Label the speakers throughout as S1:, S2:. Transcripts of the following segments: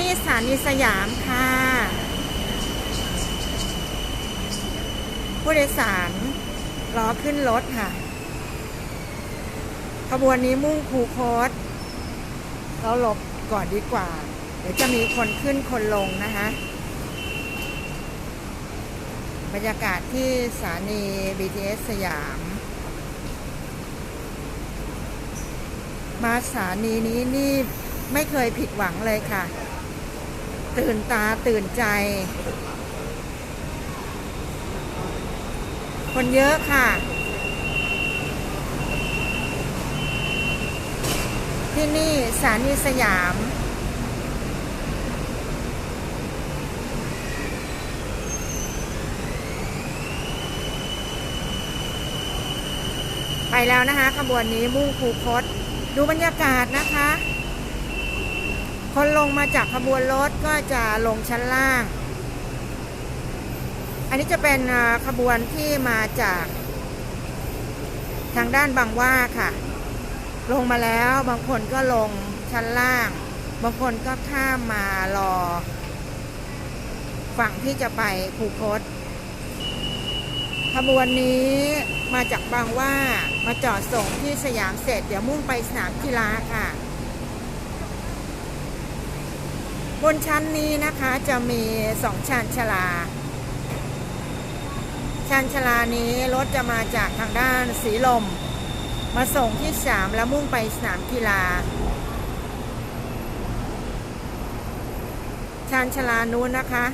S1: นี่สถานีสยามค่ะ ผู้โดยสารรอขึ้นรถค่ะ ขบวนนี้มุ่งคูโคตเราหลบก่อนดีกว่า เดี๋ยวจะมีคนขึ้นคนลงนะคะ บรรยากาศที่สถานี BTS สยาม มาสถานีนี้นี่ไม่เคยผิดหวังเลยค่ะ ตื่นตาตื่นใจ คนเยอะค่ะ ที่นี่สถานีสยามไปแล้วนะคะขบวนนี้มุ่งคูคตดูบรรยากาศนะคะ คนลงมาจากขบวนรถก็จะลงชั้นล่าง อันนี้จะเป็นขบวนที่มาจาก ทางด้านบางว่าค่ะ ลงมาแล้วบางคนก็ลงชั้นล่าง บางคนก็ข้ามมารอ ฝั่งที่จะไปคูคตขบวนนี้มาจากบางว่ามาจอดส่งที่สยามเสร็จ เดี๋ยวมุ่งไปสนามกีฬาค่ะ บนชั้นนี้นะคะจะมีสองชานชลา ชานชลานี้รถจะมาจากทางด้านสีลม มาส่งที่สามแล้วมุ่งไปสนามกีฬา ชานชลานู้นนะคะ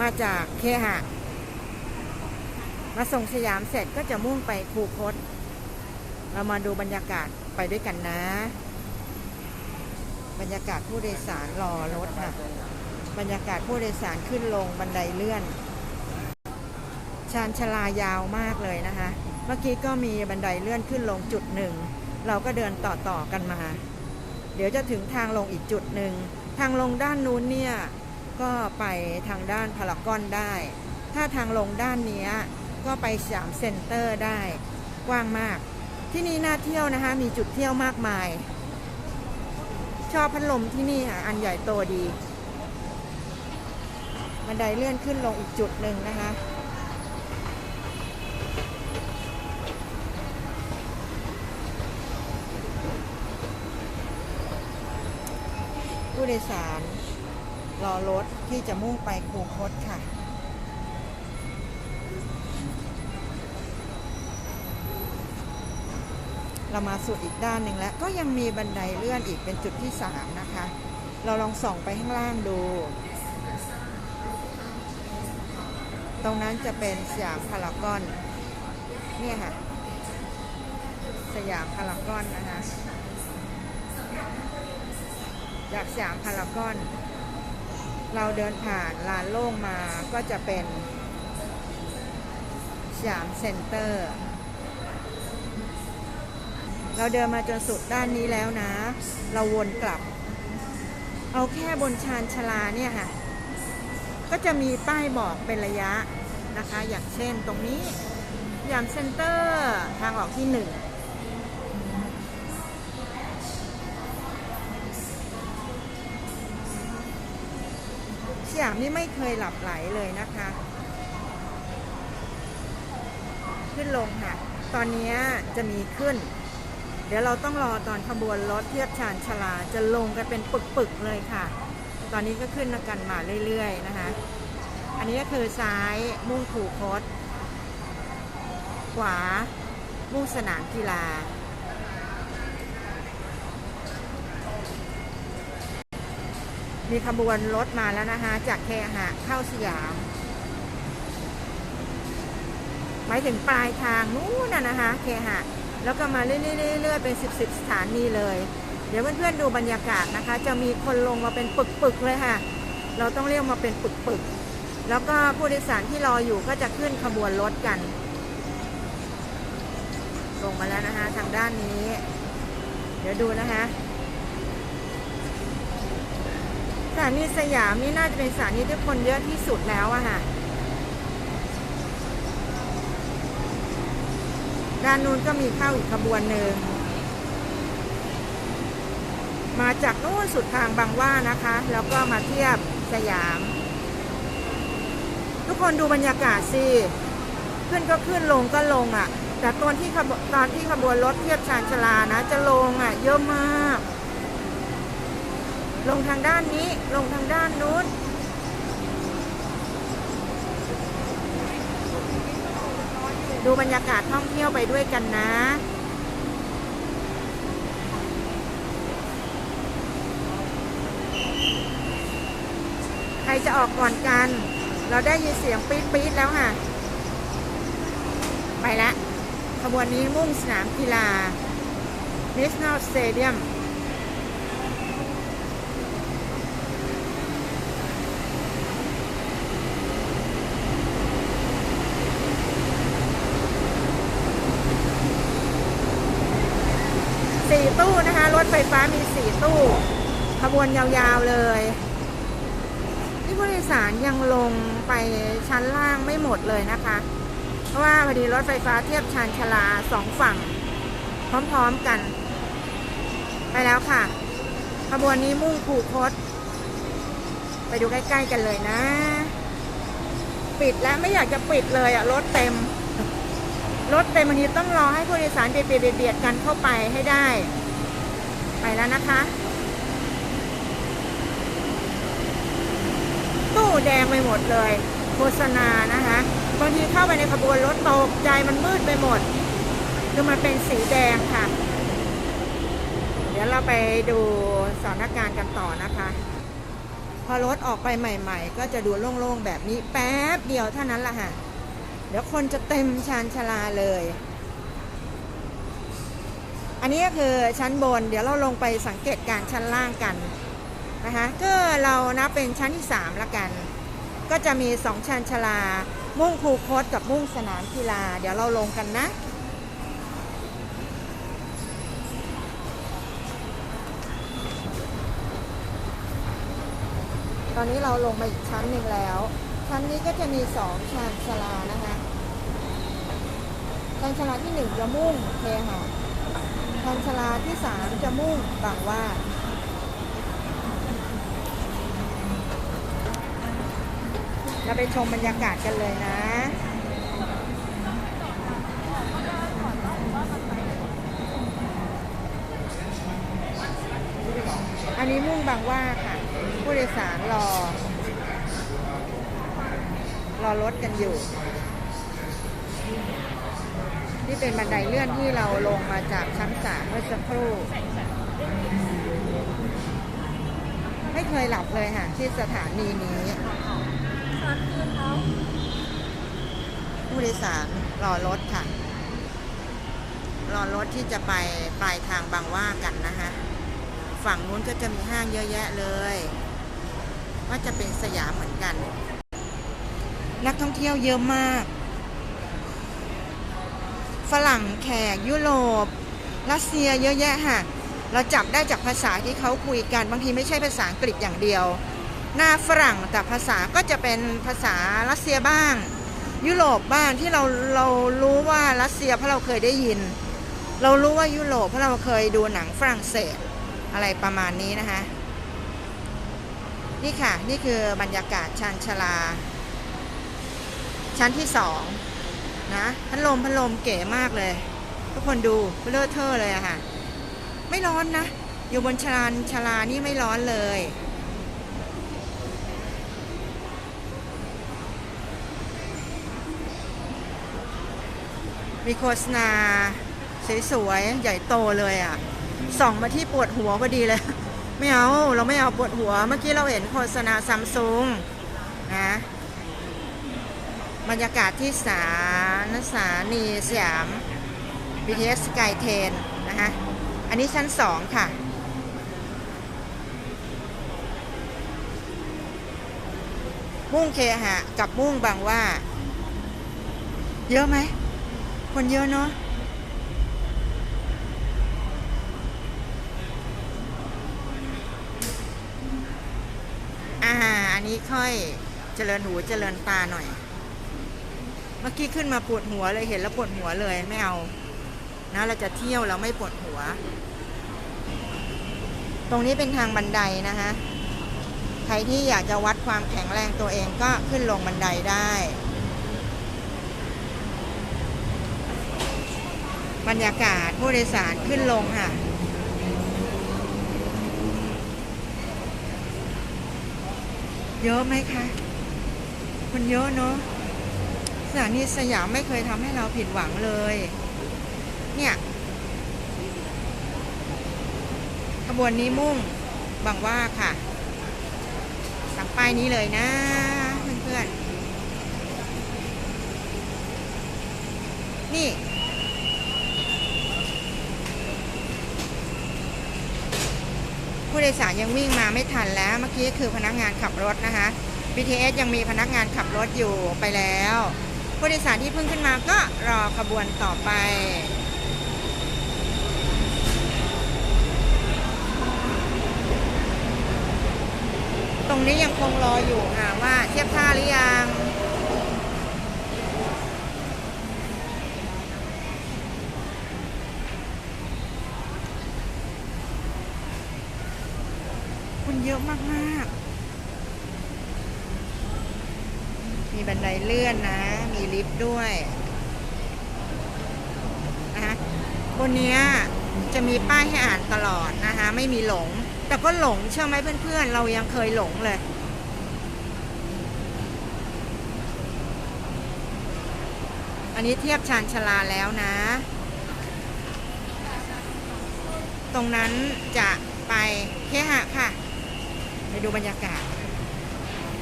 S1: มาจากเคหะ มาส่งสยามเสร็จก็จะมุ่งไปคูคตเรามาดูบรรยากาศไปด้วยกันนะ บรรยากาศผู้โดยสารรอรถค่ะ บรรยากาศผู้โดยสารขึ้นลงบันไดเลื่อน ชานชลายาวมากเลยนะคะ เมื่อกี้ก็มีบันไดเลื่อนขึ้นลงจุดหนึ่ง เราก็เดินต่อต่อๆกันมา เดี๋ยวจะถึงทางลงอีกจุดหนึ่ง ทางลงด้านนู้นเนี่ย ก็ไปทางด้านพารากอนได้ ถ้าทางลงด้านนี้ก็ไปสยามเซ็นเตอร์ได้ กว้างมาก ที่นี่น่าเที่ยวนะคะ มีจุดเที่ยวมากมาย ชอบพัดลมที่นี่ค่ะ อันใหญ่โตดีบันไดเลื่อนขึ้นลงอีกจุดหนึ่งนะคะผู้โดยสารรอรถที่จะมุ่งไปคูคตค่ะ เรามาสุดอีกด้านหนึ่งแล้วก็ยังมีบันไดเลื่อนอีกเป็นจุดที่สามนะคะ เราลองส่องไปข้างล่างดู ตรงนั้นจะเป็นสยามพารากอนเนี่ยค่ะ สยามพารากอนนะคะจากสยามพารากอน เราเดินผ่านลานโล่งมาก็จะเป็นสยามเซ็นเตอร์ เราเดินมาจนสุดด้านนี้แล้วนะ เราวนกลับ เอาแค่บนชานชาลาเนี่ยค่ะ ก็จะมีป้ายบอกเป็นระยะนะคะ อย่างเช่นตรงนี้ยามเซ็นเตอร์ทางออกที่หนึ่งสยามนี่ไม่เคยหลับไหลเลยนะคะ ขึ้นลงค่ะ ตอนนี้จะมีขึ้น เดี๋ยวเราต้องรอตอนขบวนรถเทียบชานชลาจะลงกันเป็นปึกๆเลยค่ะ ตอนนี้ก็ขึ้นกันมาเรื่อยๆนะคะ อันนี้ก็คือซ้ายมุ่งขู่คตขวา มุ่งสนามกีฬา มีขบวนรถมาแล้วนะคะ จากเคหะเข้าสยาม หมายถึงปลายทางนู้นนะนะคะเคหะ แล้วก็มาเรื่อยๆๆๆเป็นสิบสิบสถานีเลย เดี๋ยวเพื่อนๆดูบรรยากาศนะคะ จะมีคนลงมาเป็นปึกๆเลยค่ะ เราต้องเรียกมาเป็นปึกๆ แล้วก็ผู้โดยสารที่รออยู่ก็จะขึ้นขบวนรถกัน ลงมาแล้วนะคะทางด้านนี้ เดี๋ยวดูนะคะสถานีสยามนี่น่าจะเป็นสถานีที่คนเยอะที่สุดแล้วอะค่ะ ด้านนู้นก็มีเข้าอีกขบวนหนึ่ง มาจากนู่นสุดทางบางว่านะคะ แล้วก็มาเทียบสยาม ทุกคนดูบรรยากาศสิ ขึ้นก็ขึ้นลงก็ลงอะ่ะ แต่ตอนที่ขบตอนที่ขบวนรถเทียบชานชลานะ จะลงอะ่ะ เยอะมาก ลงทางด้านนี้ลงทางด้านนู้น ดูบรรยากาศท่องเที่ยวไปด้วยกันนะ ใครจะออกก่อนกัน เราได้ยินเสียงปี๊ดปี๊ดแล้วค่ะ ไปละ ขบวนนี้มุ่งสนามกีฬา National Stadium สี่ตู้นะคะ รถไฟฟ้ามีสี่ตู้ ขบวนยาวๆเลย ที่ผู้โดยสารยังลงไปชั้นล่างไม่หมดเลยนะคะ เพราะว่าพอดีรถไฟฟ้าเทียบชานชลาสองฝั่ง พร้อมๆกัน ไปแล้วค่ะ ขบวนนี้มุ่งคูคต ไปดูใกล้ๆกันเลยนะ ปิดแล้วไม่อยากจะปิดเลยอะรถเต็มรถเต็มบางทีต้องรอให้ผู้โดยสารเบียดเบียดเบียดกันเข้าไปให้ได้ ไปแล้วนะคะ ตู้แดงไปหมดเลย โฆษณานะคะบางทีเข้าไปในขบวนรถตกใจมันมืดไปหมดคือมันเป็นสีแดงค่ะ เดี๋ยวเราไปดูสถานการณ์กันต่อนะคะ พอรถออกไปใหม่ ๆ ก็จะดูโล่งๆแบบนี้แป๊บเดียวเท่านั้นละค่ะ เดี๋ยวคนจะเต็มชานชาลาเลย อันนี้ก็คือชั้นบน เดี๋ยวเราลงไปสังเกตการ์ชั้นล่างกันนะคะก็เรานับเป็นชั้นที่3ละกัน ก็จะมี 2ชานชลา มุ่งคูคตกับมุ่งสนามกีฬา เดี๋ยวเราลงกันนะตอนนี้เราลงมาอีกชั้นหนึ่งแล้ว ชั้นนี้ก็จะมีสองชานชลานะคะชานชลาที่หนึ่งจะมุ่งเคหะ ชานชลาที่สามจะมุ่งบางว่าเราไปชมบรรยากาศกันเลยนะอันนี้มุ่งบางว่าค่ะ ผู้โดยสารรอ รอรถกันอยู่ นี่เป็นบันไดเลื่อนที่เราลงมาจากชั้นสามเมื่อสักครู่ ไม่เคยหลับเลยค่ะ ที่สถานีนี้ผู้โดยสารรอรถค่ะ รอรถที่จะไปปลายทางบางว่ากันนะคะฝั่งนู้นก็จะมีห้างเยอะแยะเลย ว่าจะเป็นสยามเหมือนกัน นักท่องเที่ยวเยอะมาก ฝรั่งแขกยุโรป รัสเซียเยอะแยะค่ะ เราจับได้จากภาษาที่เขาคุยกัน บางทีไม่ใช่ภาษาอังกฤษอย่างเดียว หน้าฝรั่งแต่ภาษาก็จะเป็นภาษารัสเซียบ้าง ยุโรปบ้างที่เราเรารู้ว่ารัสเซียเพราะเราเคยได้ยิน เรารู้ว่ายุโรปเพราะเราเคยดูหนังฝรั่งเศสอะไรประมาณนี้นะคะนี่ค่ะ นี่คือบรรยากาศชานชาลา ชั้นที่สอง นะพัดลมพัดลมเก๋มากเลย ทุกคนดูเลอะเทอะเลยอะค่ะ ไม่ร้อนนะ อยู่บนชานชลานี่ไม่ร้อนเลย มีโฆษณาสวยๆใหญ่โตเลยอะ่ะส่องมาที่ปวดหัวพอดีเลย ไม่เอา เราไม่เอาปวดหัว เมื่อกี้เราเห็นโฆษณาซัมซุงนะ บรรยากาศที่สารสานีสยาม BTS Skytrain นะคะอันนี้ชั้นสองค่ะ มุ่งเคหะกับมุ่งบางว่า เยอะไหม คนเยอะเนาะอ่า อันนี้ค่อยเจริญหูเจริญตาหน่อย เมื่อกี้ขึ้นมาปวดหัวเลยเห็นแล้วปวดหัวเลยไม่เอา นะเราจะเที่ยวเราไม่ปวดหัว ตรงนี้เป็นทางบันไดนะคะใครที่อยากจะวัดความแข็งแรงตัวเองก็ขึ้นลงบันไดได้ บรรยากาศผู้โดยสารขึ้นลงค่ะเยอะไหมคะ คนเยอะเนาะ สถานีสยามไม่เคยทำให้เราผิดหวังเลย เนี่ยขบวนนี้มุ่งบางว่าค่ะสังป้ายนี้เลยนะเพื่อนๆ นี่ผู้โดยสารยังวิ่งมาไม่ทันแล้ว เมื่อกี้คือพนักงานขับรถนะคะ BTS ยังมีพนักงานขับรถอยู่ไปแล้ว ผู้โดยสารที่เพิ่งขึ้นมาก็รอขบวนต่อไป ตรงนี้ยังคงรออยู่ค่ะว่าเทียบท่าหรือยังคนเยอะมาก ๆ มีบันไดเลื่อนนะีลิฟต์ด้วยนะคะบนนี้จะมีป้ายให้อ่านตลอดนะคะ ไม่มีหลง แต่ก็หลงเชื่อไหมเพื่อนๆ เรายังเคยหลงเลย อันนี้เทียบชานชาลาแล้วนะ ตรงนั้นจะไปเคหะค่ะ ไปดูบรรยากาศ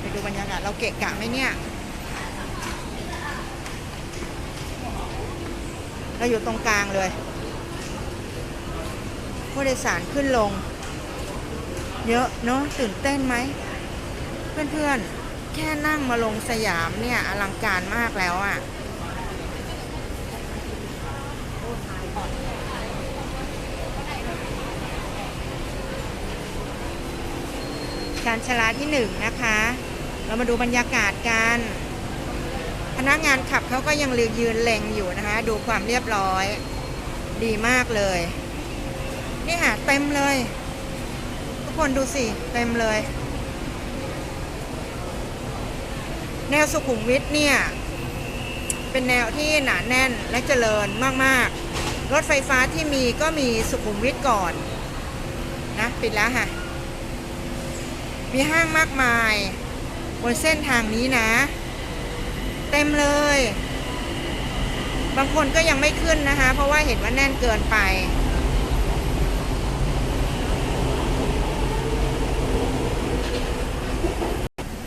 S1: ไปดูบรรยากาศ เราเกะกะไหมเนี่ย เราอยู่ตรงกลางเลย ผู้โดยสารขึ้นลง เยอะเนาะตื่นเต้นไหม เพื่อนๆ แค่นั่งมาลงสยามเนี่ยอลังการมากแล้วอะ่ะชานชลาที่หนึ่งนะคะ เรามาดูบรรยากาศกัน พนักงานขับเขาก็ยังยืนเล็งอยู่นะคะ ดูความเรียบร้อยดีมากเลย นี่ค่ะเต็มเลย ทุกคนดูสิเต็มเลย แนวสุขุมวิทเนี่ย เป็นแนวที่หนาแน่นและเจริญมากๆ รถไฟฟ้าที่มีก็มีสุขุมวิทก่อนนะปิดแล้วค่ะ มีห้างมากมาย บนเส้นทางนี้นะ เต็มเลย บางคนก็ยังไม่ขึ้นนะคะ เพราะว่าเห็นว่าแน่นเกินไป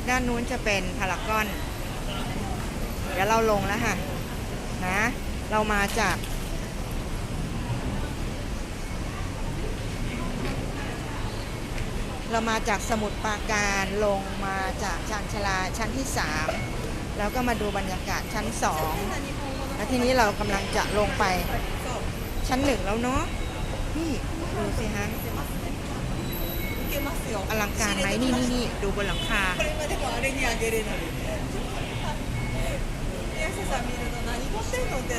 S1: ด้านนู้นจะเป็นพารากอน เดี๋ยวเราลงแล้วค่ะ นะ เรามาจากเรามาจากสมุทรปราการลงมาจากชานชลาชั้นที่3 แล้วก็มาดูบรรยากาศชั้นสองแล้วทีนี้เรากำลังจะลงไปชั้นหนึ่งแล้วเนาะนี่ดูสิฮะอลังการไหมนี่นี่นี่ดูบนหลังคา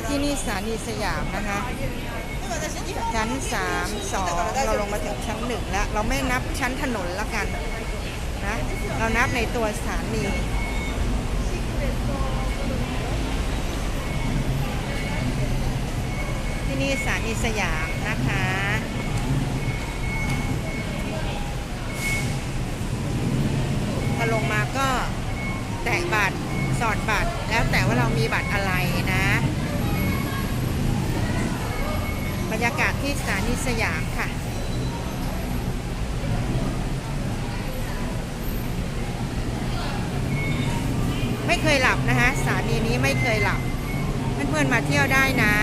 S1: ที่นี่สถานีสยามนะคะ
S2: ชั้นสา
S1: มสองเราลงมาถึงชั้นหนึ่งแล้ว เราไม่นับชั้นถนนแล้วกันนะเรานับในตัวสถานี ที่นี่สถานีสยามนะคะพอลงมาก็แตะบัตรสอดบัตร แล้วแต่ว่าเรามีบัตรอะไรนะ บรรยากาศที่สถานีสยามค่ะไม่เคยหลับนะคะสถานีนี้ไม่เคยหลับ เพื่อนๆมาเที่ยวได้นะ